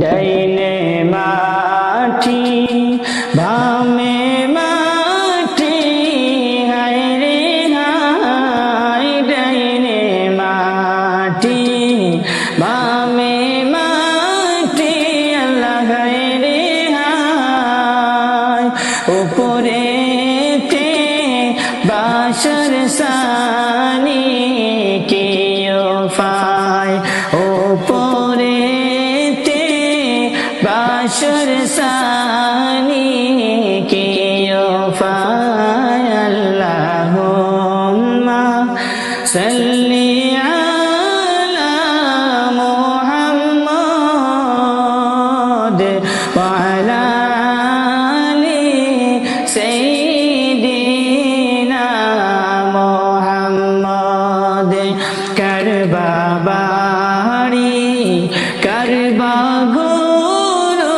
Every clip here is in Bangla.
ডাইনে মাটি ভামে মাটি হায় রে হায় ডাইনে মাটি বামে মুহাম্মদ করবা বাড়ি করবা গুরু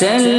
সাল্লি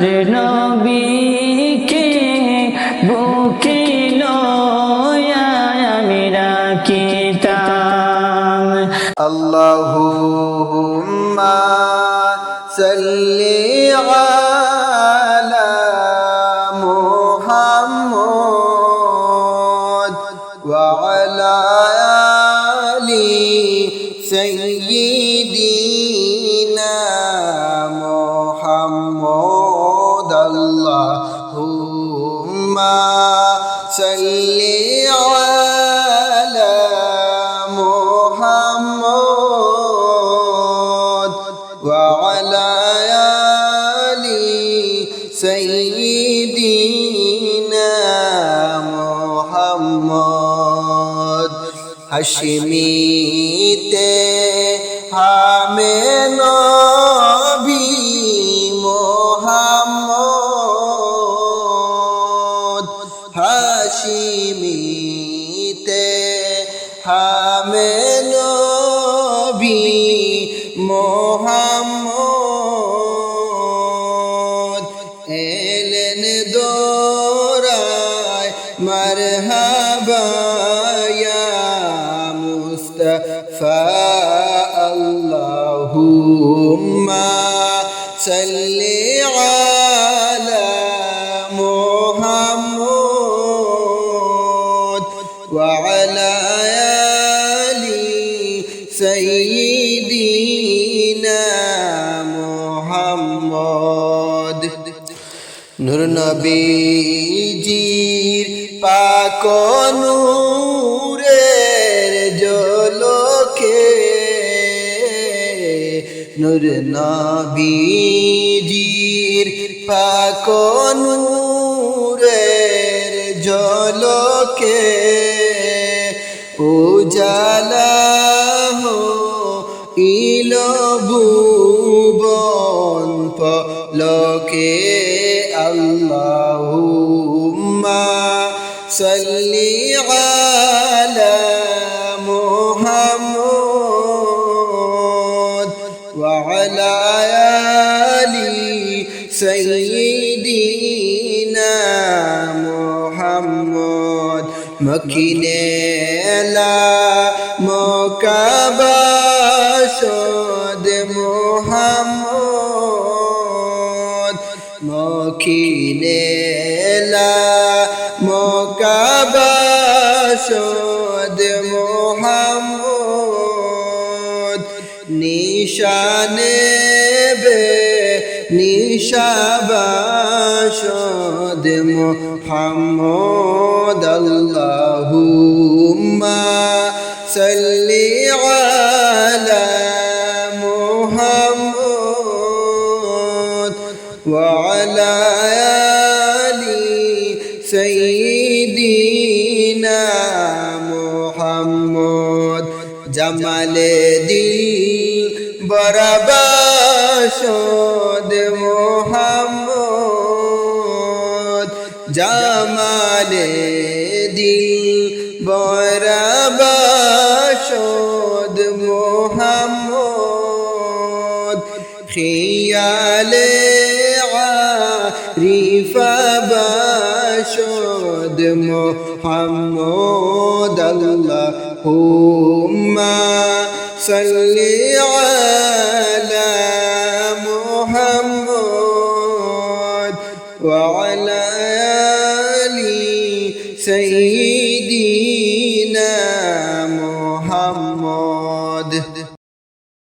ہر نبی کے بھوکے لو یا میرا کتاب محمد وعلی آلی سیدی হাসমিতে হামে নবী মোহাম্মদ। হাসিমিতে হামে নবী মোহাম্মদ। মুস্তাফা আল্লাহুম্মা সাল্লি আলা মুহাম্মদ ওয়া আলা আলি সাইয়্যিদিনা মুহাম্মদ নূর নূর নবীজির পাক নূরের জলকে উজালা ইল ভুবন পলকে আল্লাহুম্মা আলি সাইয়্যিদিনা মুহাম্মদ মকিনেলা মকাবাসদ মোহাম্মদ মকিনেলা মক মকাবাসদ মোহাম্মদ নিশানে نشاباش دي محمد اللهم صل على محمد وعلى آل سيدنا محمد. جمال الدين برابر বরবাসদ মোহাম্মদ জামালে দিল বরবাসদ মোহাম্মদ খিয়ালে রিফা বাসদ মোহাম্মদ আল্লাহ হুম্মা সাল্লি